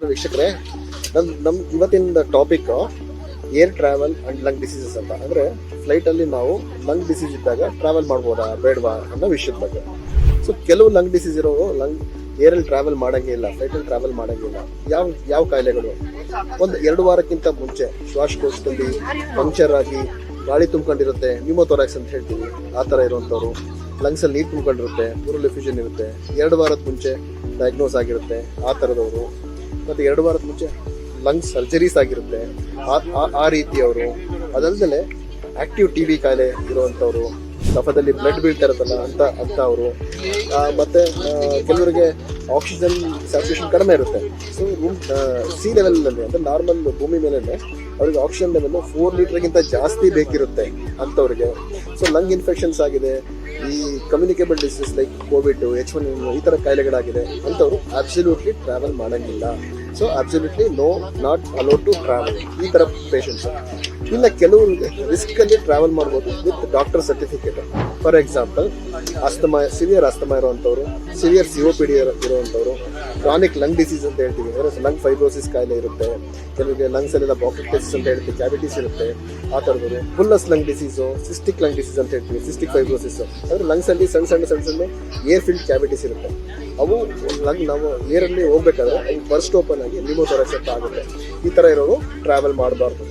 ವೀಕ್ಷಕರೇ, ನಮ್ ನಮ್ ಇವತ್ತಿನ topic air travel and lung diseases ಅಂತ. ಅಂದ್ರೆ ಫ್ಲೈಟ್ ಅಲ್ಲಿ ನಾವು ಲಂಗ್ ಡಿಸೀಸ್ ಇದ್ದಾಗ ಟ್ರಾವೆಲ್ ಮಾಡ್ಬೋದಾ, ಬೇಡವಾ ಅನ್ನೋ ವಿಷಯದ ಬಗ್ಗೆ. ಸೊ ಕೆಲವು ಲಂಗ್ ಡಿಸೀಸ್ ಇರೋರು ಲಂಗ್ ಏರಲ್ಲಿ ಟ್ರಾವೆಲ್ ಮಾಡಂಗೆ ಇಲ್ಲ ಫ್ಲೈಟ್ ಅಲ್ಲಿ ಟ್ರಾವೆಲ್ ಮಾಡಂಗಿಲ್ಲ ಯಾವ ಯಾವ ಕಾಯಿಲೆಗಳು? ಒಂದು ಎರಡು ವಾರಕ್ಕಿಂತ ಮುಂಚೆ ಶ್ವಾಸಕೋಶದಲ್ಲಿ ಪಂಕ್ಚರ್ ಆಗಿ ಗಾಳಿ ತುಂಬ್ಕೊಂಡಿರುತ್ತೆ ನ್ಯೂಮೋಥೊರಾಕ್ಸ್ ಅಂತ ಹೇಳ್ತೀವಿ, ಆ ಥರ ಇರುವಂಥವ್ರು. ಲಂಗ್ಸ್ ಅಲ್ಲಿ ನೀರು ತುಂಬ್ಕೊಂಡಿರುತ್ತೆ ಊರಲ್ಲಿ ಇರುತ್ತೆ. ಎರಡು ವಾರದ ಮುಂಚೆ ಡಯಾಗ್ನೋಸ್ ಆಗಿರುತ್ತೆ, ಆ ಥರದವರು. ಮತ್ತೆ ಎರಡು ವಾರದ ಮುಂಚೆ ಲಂಗ್ ಸರ್ಜರೀಸ್ ಆಗಿರುತ್ತೆ. ಆ- ಆ- ಅವರು ಅದಲ್ದಲೆ ಆಕ್ಟಿವ್ ಟಿ ವಿ ಕಾಯಿಲೆ ಇರುವಂಥವ್ರು, ಕಫದಲ್ಲಿ ಬ್ಲಡ್ ಬೀಳ್ತಾ ಇರುತ್ತಲ್ಲ ಅಂತ ಅಂತ ಅವರು ಮತ್ತೆ ಕೆಲವರಿಗೆ ಆಕ್ಸಿಜನ್ ಸ್ಯಾಚುರೇಷನ್ ಕಡಿಮೆ ಇರುತ್ತೆ. ಸೊ ರೂಮ್ ಸಿ ಲೆವೆಲ್ನಲ್ಲಿ ಅಂದ್ರೆ ನಾರ್ಮಲ್ ಭೂಮಿ ಮೇಲೆ ಅವ್ರಿಗೆ ಆಕ್ಸಿಜನ್ ಲೆವೆಲ್ ಫೋರ್ ಲೀಟರ್ಗಿಂತ ಜಾಸ್ತಿ ಬೇಕಿರುತ್ತೆ ಅಂಥವ್ರಿಗೆ ಸೊ ಲಂಗ್ ಇನ್ಫೆಕ್ಷನ್ಸ್ ಆಗಿದೆ. ಈ communicable disease like covid H one ಈ ಥರ ಕಾಯಿಲೆಗಳಾಗಿದೆ ಅಂಥವ್ರು ಅಬ್ಸಲ್ಯೂಟ್ಲಿ ಟ್ರಾವೆಲ್ ಮಾಡಂಗಿಲ್ಲ. So absolutely no not allow to travel ಈ ಥರ ಪೇಷಂಟ್ಸ್ ಇಲ್ಲ ಕೆಲವು ರಿಸ್ಕಲ್ಲಿ ಟ್ರಾವೆಲ್ ಮಾಡ್ಬೋದು with doctor certificate for example asthma severe asthma ಇರುವಂಥವ್ರು severe COPD ಇರೋವಂಥವ್ರು ಕ್ರಾನಿಕ್ ಲಂಗ್ ಡಿಸೀಸ್ ಅಂತ ಹೇಳ್ತೀವಿ. ಲಂಗ್ ಫೈಬ್ರೋಸಿಸ್ ಕಾಯಿಲೆ ಇರುತ್ತೆ. ಕೆಲವರಿಗೆ ಲಂಗ್ಸ್ ಅಲ್ಲೆಲ್ಲ ಟೆಸ್ಟ್ ಅಂತ ಹೇಳ್ತೀವಿ ಕ್ಯಾವಿಟೀಸ್ ಇರುತ್ತೆ, ಆ ಥರದವರು. ಫುಲ್ಲಸ್ lung disease cystic lung disease ಅಂತ ಹೇಳ್ತೀವಿ ಸಿಸ್ಟಿಕ್ ಫೈಬ್ರೋಸಿಸ್ ಅಂದರೆ ಲಂಗ್ಸ್ ಅಲ್ಲಿ ಸಣ್ಣ ಸಣ್ಣ ಸಣ್ಣ ಸಣ್ಣ ಏರ್ ಫಿಲ್ಡ್ ಕ್ಯಾವಿಟೀಸ್ ಇರುತ್ತೆ. ಅವು ಲಂಗ್ ನಾವು ಏರಲ್ಲಿ ಹೋಗ್ಬೇಕಾದ್ರೆ ಅವು ಬರ್ಸ್ಟ್ ಓಪನ್ ಆಗಿ ಲಿಮೋ ಥರ ಆಗುತ್ತೆ. ಈ ಥರ ಇರೋರು ಟ್ರಾವೆಲ್ ಮಾಡಬಾರ್ದು.